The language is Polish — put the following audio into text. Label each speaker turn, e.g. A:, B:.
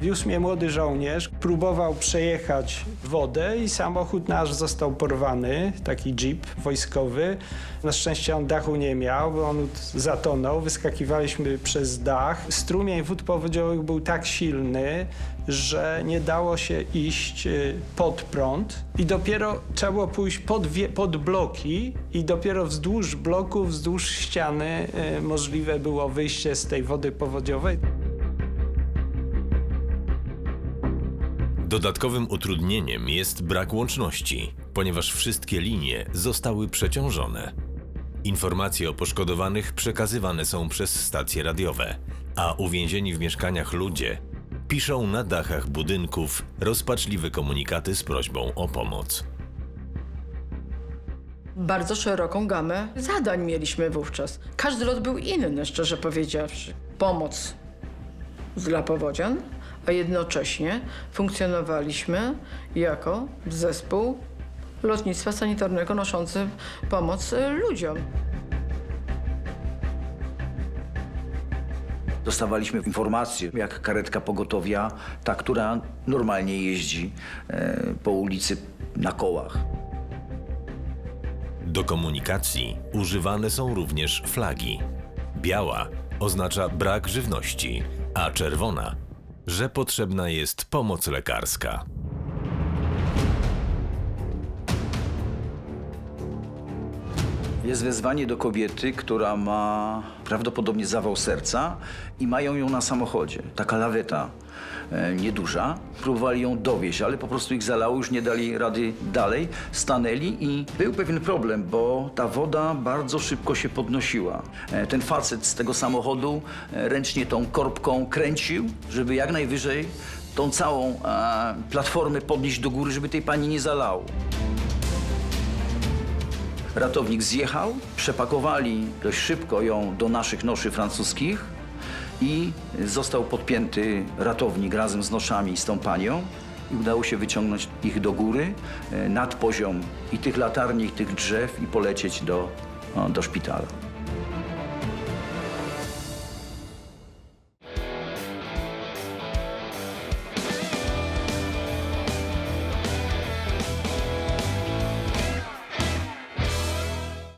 A: Wiózł mnie młody żołnierz, próbował przejechać wodę i samochód nasz został porwany, taki jeep wojskowy. Na szczęście on dachu nie miał, bo on zatonął. Wyskakiwaliśmy przez dach. Strumień wód powodziowych był tak silny, że nie dało się iść y, pod prąd i dopiero trzeba było pójść pod, pod bloki i dopiero wzdłuż bloku, wzdłuż ściany y, możliwe było wyjście z tej wody powodziowej.
B: Dodatkowym utrudnieniem jest brak łączności, ponieważ wszystkie linie zostały przeciążone. Informacje o poszkodowanych przekazywane są przez stacje radiowe, a uwięzieni w mieszkaniach ludzie piszą na dachach budynków rozpaczliwe komunikaty z prośbą o pomoc.
C: Bardzo szeroką gamę zadań mieliśmy wówczas. Każdy lot był inny, szczerze powiedziawszy. Pomoc dla powodzian, a jednocześnie funkcjonowaliśmy jako zespół lotnictwa sanitarnego noszący pomoc y, ludziom.
D: Dostawaliśmy informacje, jak karetka pogotowia, ta, która normalnie jeździ e, po ulicy na kołach.
B: Do komunikacji używane są również flagi. Biała oznacza brak żywności, a czerwona, że potrzebna jest pomoc lekarska.
D: Jest wezwanie do kobiety, która ma prawdopodobnie zawał serca i mają ją na samochodzie. Taka laweta e, nieduża. Próbowali ją dowieść, ale po prostu ich zalało, już nie dali rady dalej. Stanęli i był pewien problem, bo ta woda bardzo szybko się podnosiła. E, ten facet z tego samochodu e, ręcznie tą korbką kręcił, żeby jak najwyżej tą całą e, platformę podnieść do góry, żeby tej pani nie zalało. Ratownik zjechał, przepakowali dość szybko ją do naszych noszy francuskich i został podpięty ratownik razem z noszami z tą panią i udało się wyciągnąć ich do góry, e, nad poziom i tych latarni, i tych drzew i polecieć do, do szpitala.